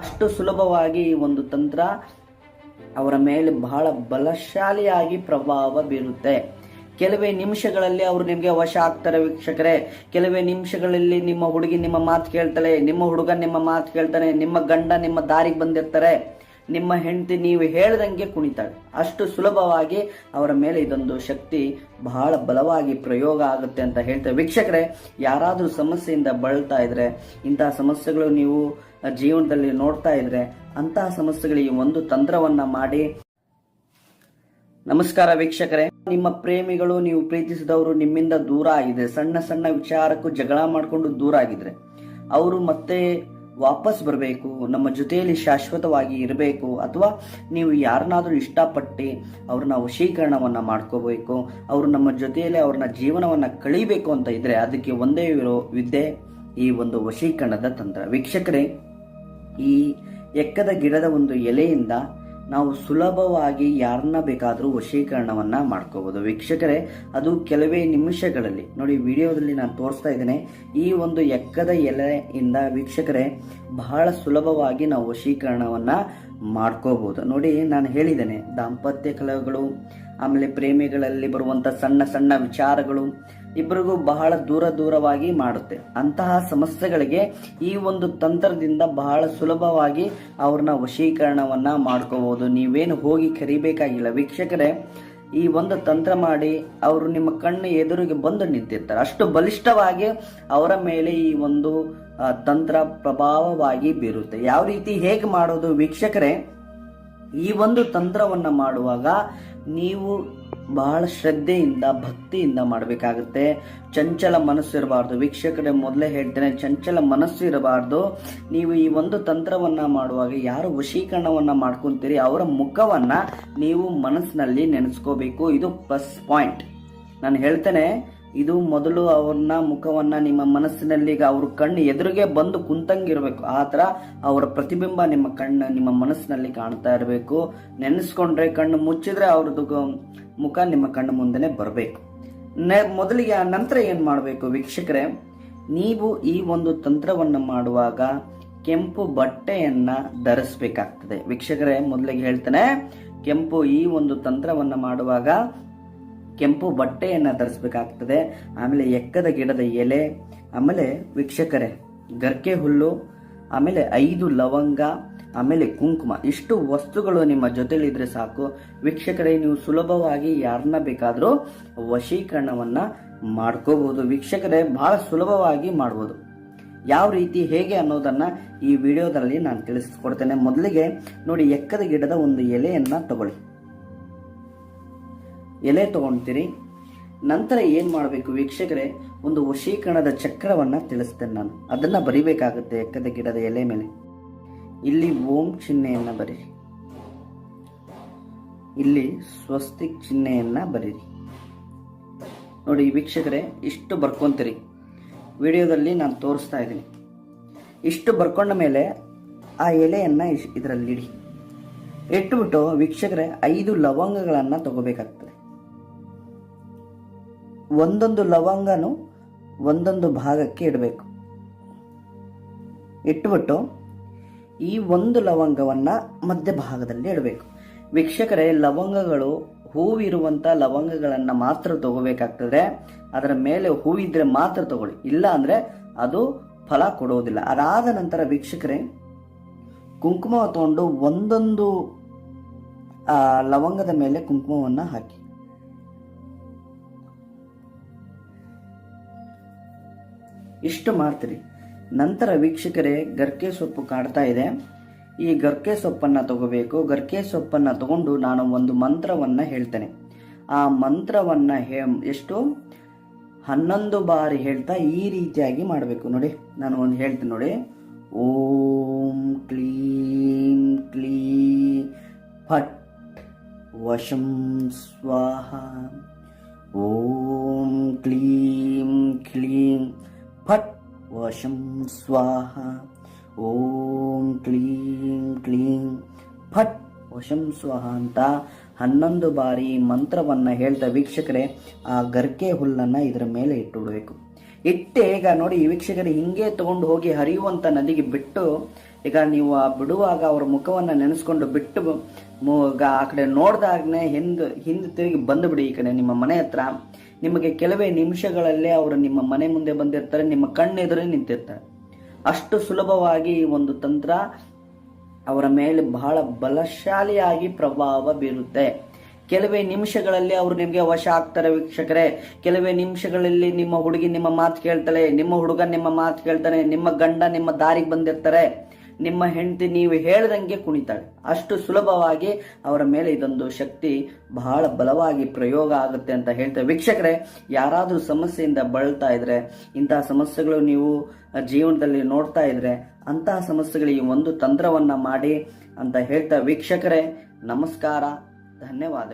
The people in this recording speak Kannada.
ಅಷ್ಟು ಸುಲಭವಾಗಿ ಈ ಒಂದು ತಂತ್ರ ಅವರ ಮೇಲೆ ಬಹಳ ಬಲಶಾಲಿಯಾಗಿ ಪ್ರಭಾವ ಬೀರುತ್ತೆ. ಕೆಲವೇ ನಿಮಿಷಗಳಲ್ಲಿ ಅವರು ನಿಮಗೆ ವಶ ಆಗ್ತಾರೆ ವೀಕ್ಷಕರೇ. ಕೆಲವೇ ನಿಮಿಷಗಳಲ್ಲಿ ನಿಮ್ಮ ಹುಡುಗಿ ನಿಮ್ಮ ಮಾತು ಕೇಳ್ತಾಳೆ, ನಿಮ್ಮ ಹುಡುಗ ನಿಮ್ಮ ಮಾತು ಕೇಳ್ತಾನೆ, ನಿಮ್ಮ ಗಂಡ ನಿಮ್ಮ ದಾರಿಗೆ ಬಂದಿರ್ತಾರೆ. ನಿಮ್ಮ ಹೆಂಡತಿ ನೀವು ಹೇಳ್ದಂಗೆ ಕುಣಿತಾಳೆ. ಅಷ್ಟು ಸುಲಭವಾಗಿ ಅವರ ಮೇಲೆ ಇದೊಂದು ಶಕ್ತಿ ಬಹಳ ಬಲವಾಗಿ ಪ್ರಯೋಗ ಆಗುತ್ತೆ ಅಂತ ಹೇಳ್ತೇವೆ ವೀಕ್ಷಕರೇ, ಯಾರಾದರೂ ಸಮಸ್ಯೆಯಿಂದ ಬಳಲ್ತಾ ಇದ್ರೆ ಇಂತಹ ಸಮಸ್ಯೆಗಳು ನೀವು ಜೀವನದಲ್ಲಿ ನೋಡ್ತಾ ಇದ್ರೆ ಅಂತಹ ಸಮಸ್ಯೆಗಳಿಗೆ ಒಂದು ತಂತ್ರವನ್ನ ಮಾಡಿ. ನಮಸ್ಕಾರ ವೀಕ್ಷಕರೇ, ನಿಮ್ಮ ಪ್ರೇಮಿಗಳು ನೀವು ಪ್ರೀತಿಸಿದವರು ನಿಮ್ಮಿಂದ ದೂರ ಆಗಿದೆ. ಸಣ್ಣ ಸಣ್ಣ ವಿಚಾರಕ್ಕೂ ಜಗಳ ಮಾಡಿಕೊಂಡು ದೂರ ಆಗಿದ್ರೆ, ಅವರು ಮತ್ತೆ ವಾಪಸ್ ಬರಬೇಕು, ನಮ್ಮ ಜೊತೆಯಲ್ಲಿ ಶಾಶ್ವತವಾಗಿ ಇರಬೇಕು, ಅಥವಾ ನೀವು ಯಾರನ್ನಾದರೂ ಇಷ್ಟಪಟ್ಟು ಅವ್ರನ್ನ ವಶೀಕರಣವನ್ನು ಮಾಡ್ಕೋಬೇಕು, ಅವರು ನಮ್ಮ ಜೊತೆಯಲ್ಲಿ ಅವ್ರನ್ನ ಜೀವನವನ್ನು ಕಳೀಬೇಕು ಅಂತ ಇದ್ರೆ ಅದಕ್ಕೆ ಒಂದೇ ಇರೋ ವಿದ್ಯೆ ಈ ಒಂದು ವಶೀಕರಣದ ತಂತ್ರ. ವೀಕ್ಷಕರೇ, ಈ ಎಕ್ಕದ ಗಿಡದ ಒಂದು ಎಲೆಯಿಂದ ನಾವು ಸುಲಭವಾಗಿ ಯಾರನ್ನ ಬೇಕಾದರೂ ವಶೀಕರಣವನ್ನ ಮಾಡ್ಕೋಬಹುದು ವೀಕ್ಷಕರೇ, ಅದು ಕೆಲವೇ ನಿಮಿಷಗಳಲ್ಲಿ. ನೋಡಿ, ವಿಡಿಯೋದಲ್ಲಿ ನಾನು ತೋರಿಸ್ತಾ ಇದ್ದೇನೆ, ಈ ಒಂದು ಎಕ್ಕದ ಎಲೆಯಿಂದ ವೀಕ್ಷಕರೇ, ಬಹಳ ಸುಲಭವಾಗಿ ನಾವು ವಶೀಕರಣವನ್ನ ಮಾಡ್ಕೋಬಹುದು ನೋಡಿ, ನಾನು ಹೇಳಿದ್ದೇನೆ, ದಾಂಪತ್ಯ ಕಲಹಗಳು ಆಮೇಲೆ ಪ್ರೇಮಿಗಳಲ್ಲಿ ಬರುವಂತ ಸಣ್ಣ ಸಣ್ಣ ವಿಚಾರಗಳು ಇಬ್ಬರಿಗೂ ಬಹಳ ದೂರ ದೂರವಾಗಿ ಮಾಡುತ್ತೆ. ಅಂತಹ ಸಮಸ್ಯೆಗಳಿಗೆ ಈ ಒಂದು ತಂತ್ರದಿಂದ ಬಹಳ ಸುಲಭವಾಗಿ ಅವ್ರನ್ನ ವಶೀಕರಣವನ್ನ ಮಾಡ್ಕೋಬಹುದು. ನೀವೇನು ಹೋಗಿ ಕರಿಬೇಕಾಗಿಲ್ಲ. ವೀಕ್ಷಕರೇ, ಈ ಒಂದು ತಂತ್ರ ಮಾಡಿ ಅವರು ನಿಮ್ಮ ಕಣ್ಣು ಎದುರಿಗೆ ಬಂದು ನಿಂತಿರ್ತಾರೆ. ಅಷ್ಟು ಬಲಿಷ್ಠವಾಗಿ ಅವರ ಮೇಲೆ ಈ ಒಂದು ತಂತ್ರ ಪ್ರಭಾವವಾಗಿ ಬೀರುತ್ತೆ. ಯಾವ ರೀತಿ ಹೇಗೆ ಮಾಡೋದು ವೀಕ್ಷಕರೇ ಈ ಒಂದು ತಂತ್ರವನ್ನು ಮಾಡುವಾಗ ನೀವು ಬಹಳ ಶ್ರದ್ಧೆಯಿಂದ, ಭಕ್ತಿಯಿಂದ ಮಾಡಬೇಕಾಗುತ್ತೆ. ಚಂಚಲ ಮನಸ್ಸು ಇರಬಾರ್ದು ವೀಕ್ಷಕರೇ, ಮೊದಲೇ ಹೇಳ್ತೇನೆ, ಚಂಚಲ ಮನಸ್ಸು ಇರಬಾರ್ದು ನೀವು ಈ ಒಂದು ತಂತ್ರವನ್ನ ಮಾಡುವಾಗ ಯಾರು ವಶೀಕರಣವನ್ನು ಮಾಡ್ಕೊಂತೀರಿ, ಅವರ ಮುಖವನ್ನು ನೀವು ಮನಸ್ಸಿನಲ್ಲಿ ನೆನೆಸ್ಕೋಬೇಕು. ಇದು ಪ್ಲಸ್ ಪಾಯಿಂಟ್ ನಾನು ಹೇಳ್ತೇನೆ ಇದು ಮೊದಲು ಅವ್ರನ್ನ ಮುಖವನ್ನ ನಿಮ್ಮ ಮನಸ್ಸಿನಲ್ಲಿ ಈಗ ಅವ್ರ ಕಣ್ಣು ಎದುರಿಗೆ ಬಂದು ಕುಂತಂಗಿರ್ಬೇಕು. ಆ ತರ ಅವರ ಪ್ರತಿಬಿಂಬ ನಿಮ್ಮ ಕಣ್ಣು, ನಿಮ್ಮ ಮನಸ್ಸಿನಲ್ಲಿ ಕಾಣ್ತಾ ಇರಬೇಕು. ನೆನೆಸ್ಕೊಂಡ್ರೆ ಕಣ್ಣು ಮುಚ್ಚಿದ್ರೆ ಅವ್ರದ್ದು ಮುಖ ನಿಮ್ಮ ಕಣ್ಣು ಮುಂದೆನೆ ಬರಬೇಕು. ಮೊದಲಿಗೆ ಆ ನಂತರ ಏನ್ ಮಾಡಬೇಕು ವೀಕ್ಷಕರೇ? ನೀವು ಈ ಒಂದು ತಂತ್ರವನ್ನ ಮಾಡುವಾಗ ಕೆಂಪು ಬಟ್ಟೆಯನ್ನ ಧರಿಸ್ಬೇಕಾಗ್ತದೆ. ವೀಕ್ಷಕರೇ, ಮೊದಲಿಗೆ ಹೇಳ್ತೇನೆ. ಕೆಂಪು ಈ ಒಂದು ತಂತ್ರವನ್ನ ಮಾಡುವಾಗ ಕೆಂಪು ಬಟ್ಟೆಯನ್ನು ಧರಿಸಬೇಕಾಗ್ತದೆ. ಆಮೇಲೆ ಎಕ್ಕದ ಗಿಡದ ಎಲೆ, ಆಮೇಲೆ ವೀಕ್ಷಕರೇ, ಗರ್ಕೆ ಹುಲ್ಲು, ಆಮೇಲೆ ಐದು ಲವಂಗ, ಆಮೇಲೆ ಕುಂಕುಮ. ಇಷ್ಟು ವಸ್ತುಗಳು ನಿಮ್ಮ ಜೊತೆಲಿ ಇದ್ರೆ ಸಾಕು. ವೀಕ್ಷಕರೇ, ನೀವು ಸುಲಭವಾಗಿ ಯಾರನ್ನ ಬೇಕಾದರೂ ವಶೀಕರಣವನ್ನ ಮಾಡ್ಕೋಬಹುದು. ವೀಕ್ಷಕರೇ, ಬಹಳ ಸುಲಭವಾಗಿ ಮಾಡ್ಬೋದು. ಯಾವ ರೀತಿ, ಹೇಗೆ ಅನ್ನೋದನ್ನ ಈ ವಿಡಿಯೋದಲ್ಲಿ ನಾನು ತಿಳಿಸ್ಕೊಡ್ತೇನೆ. ಮೊದಲಿಗೆ ನೋಡಿ, ಎಕ್ಕದ ಗಿಡದ ಒಂದು ಎಲೆಯನ್ನ ತಗೊಳ್ಳಿ. ಎಲೆ ತಗೊಳ್ತೀರಿ ನಂತರ ಏನು ಮಾಡಬೇಕು ವೀಕ್ಷಕರೇ? ಒಂದು ವಶೀಕರಣದ ಚಕ್ರವನ್ನ ತಿಳಿಸ್ತೇನೆ ನಾನು. ಅದನ್ನ ಬರಿಬೇಕಾಗುತ್ತೆ ಎಕ್ಕದ ಗಿಡದ ಎಲೆ ಮೇಲೆ. ಇಲ್ಲಿ ಓಂ ಚಿಹ್ನೆಯನ್ನು ಬರೀರಿ. ಇಲ್ಲಿ ಸ್ವಸ್ತಿಕ್ ಚಿಹ್ನೆಯನ್ನು ಬರೀರಿ. ನೋಡಿ ವೀಕ್ಷಕರೇ, ಇಷ್ಟು ಬರ್ಕೊಂತೀರಿ. ವಿಡಿಯೋದಲ್ಲಿ ನಾನು ತೋರಿಸ್ತಾ ಇದ್ದೀನಿ. ಇಷ್ಟು ಬರ್ಕೊಂಡ ಮೇಲೆ ಆ ಎಲೆಯನ್ನ ಇದರಲ್ಲಿ ಇಡಿ. ಇಟ್ಟುಬಿಟ್ಟು ವೀಕ್ಷಕರೇ, ಐದು ಲವಂಗಗಳನ್ನು ತಗೋಬೇಕಾಗ್ತದೆ. ಒಂದೊಂದು ಲವಂಗನು ಒಂದೊಂದು ಭಾಗಕ್ಕೆ ಇಡಬೇಕು. ಇಟ್ಬಿಟ್ಟು ಈ ಒಂದು ಲವಂಗವನ್ನ ಮಧ್ಯಭಾಗದಲ್ಲಿ ಇಡಬೇಕು. ವೀಕ್ಷಕರೇ, ಲವಂಗಗಳು ಹೂವಿರುವಂತ ಲವಂಗಗಳನ್ನ ಮಾತ್ರ ತಗೋಬೇಕಾಗ್ತದೆ. ಅದರ ಮೇಲೆ ಹೂವಿದ್ರೆ ಮಾತ್ರ ತಗೊಳ್ಳಿ. ಇಲ್ಲ ಅಂದ್ರೆ ಅದು ಫಲ ಕೊಡುವುದಿಲ್ಲ ಅದಾದ ನಂತರ ವೀಕ್ಷಕರೇ, ಕುಂಕುಮ ತಗೊಂಡು ಒಂದೊಂದು ಲವಂಗದ ಮೇಲೆ ಕುಂಕುಮವನ್ನ ಹಾಕಿ. ಇಷ್ಟು ಮಾಡ್ತೀರಿ ನಂತರ ವೀಕ್ಷಕರೇ, ಗರ್ಕೆ ಸೊಪ್ಪು ಕಾಡ್ತಾ ಇದೆ. ಈ ಗರ್ಕೆ ಸೊಪ್ಪನ್ನು ತಗೋಬೇಕು. ಗರ್ಕೆ ಸೊಪ್ಪನ್ನು ತಗೊಂಡು ನಾನು ಒಂದು ಮಂತ್ರವನ್ನು ಹೇಳ್ತೇನೆ. ಆ ಮಂತ್ರವನ್ನು ಹೇ, ಎಷ್ಟು? ಹನ್ನೊಂದು ಬಾರಿ ಹೇಳ್ತಾ ಈ ರೀತಿಯಾಗಿ ಮಾಡಬೇಕು. ನೋಡಿ, ನಾನು ಒಂದು ಹೇಳ್ತೀನಿ ನೋಡಿ. ಓಂ ಕ್ಲೀಂ ಕ್ಲೀ ಫಟ್ ವಶಂ ಸ್ವಾಹ. ಓಂ ಕ್ಲೀಂ ಕ್ಲೀಂ ಫಟ್ ವಶಂ ಸ್ವಾಹ ಓಂ ಕ್ಲೀಂ ಕ್ಲೀಂ ಫಟ್ ವಶಂ ಸ್ವಾಹ ಅಂತ ಹನ್ನೊಂದು ಬಾರಿ ಮಂತ್ರವನ್ನ ಹೇಳ್ತಾ ವೀಕ್ಷಕರೇ, ಆ ಗರ್ಕೆ ಹುಲ್ಲನ್ನ ಇದರ ಮೇಲೆ ಇಟ್ಟು ಬಿಡಬೇಕು ಇಟ್ಟೆ ಈಗ ನೋಡಿ ವೀಕ್ಷಕರು, ಹಿಂಗೆ ತಗೊಂಡು ಹೋಗಿ ಹರಿಯುವಂತ ನದಿಗೆ ಬಿಟ್ಟು, ಈಗ ನೀವು ಆ ಬಿಡುವಾಗ ಅವರ ಮುಖವನ್ನ ನೆನೆಸ್ಕೊಂಡು ಬಿಟ್ಟು ಆ ಕಡೆ ನೋಡ್ದಾಗ್ನೆ ಹಿಂದೆ ಹಿಂದೆ ತಿರುಗಿ ಬಂದು ಬಿಡಿ ಈ ಕಡೆ ನಿಮ್ಮ ಮನೆ ಹತ್ರ. ನಿಮಗೆ ಕೆಲವೇ ನಿಮಿಷಗಳಲ್ಲೇ ಅವರು ನಿಮ್ಮ ಮನೆ ಮುಂದೆ ಬಂದಿರ್ತಾರೆ, ನಿಮ್ಮ ಕಣ್ಣೆದುರೇ ನಿಂತಿರ್ತಾರೆ. ಅಷ್ಟು ಸುಲಭವಾಗಿ ಈ ಒಂದು ತಂತ್ರ ಅವರ ಮೇಲೆ ಬಹಳ ಬಲಶಾಲಿಯಾಗಿ ಪ್ರಭಾವ ಬೀರುತ್ತೆ. ಕೆಲವೇ ನಿಮಿಷಗಳಲ್ಲಿ ಅವರು ನಿಮಗೆ ವಶ ಆಗ್ತಾರೆ ವೀಕ್ಷಕರೇ. ಕೆಲವೇ ನಿಮಿಷಗಳಲ್ಲಿ ನಿಮ್ಮ ಹುಡುಗಿ ನಿಮ್ಮ ಮಾತು ಕೇಳ್ತಾಳೆ, ನಿಮ್ಮ ಹುಡುಗ ನಿಮ್ಮ ಮಾತು ಕೇಳ್ತಾನೆ, ನಿಮ್ಮ ಗಂಡ ನಿಮ್ಮ ದಾರಿಗೆ ಬಂದಿರ್ತಾರೆ. ನಿಮ್ಮ ಹೆಂಡತಿ ನೀವು ಹೇಳ್ದಂಗೆ ಕುಣಿತಾಳೆ. ಅಷ್ಟು ಸುಲಭವಾಗಿ ಅವರ ಮೇಲೆ ಇದೊಂದು ಶಕ್ತಿ ಬಹಳ ಬಲವಾಗಿ ಪ್ರಯೋಗ ಆಗುತ್ತೆ ಅಂತ ಹೇಳ್ತೇವೆ. ವೀಕ್ಷಕರೇ, ಯಾರಾದರೂ ಸಮಸ್ಯೆಯಿಂದ ಬಳಲ್ತಾ ಇದ್ರೆ, ಇಂತಹ ಸಮಸ್ಯೆಗಳು ನೀವು ಜೀವನದಲ್ಲಿ ನೋಡ್ತಾ ಇದ್ರೆ, ಅಂತಹ ಸಮಸ್ಯೆಗಳಿಗೆ ಒಂದು ತಂತ್ರವನ್ನ ಮಾಡಿ ಅಂತ ಹೇಳ್ತಾ ವೀಕ್ಷಕರೇ, ನಮಸ್ಕಾರ, ಧನ್ಯವಾದಗಳು.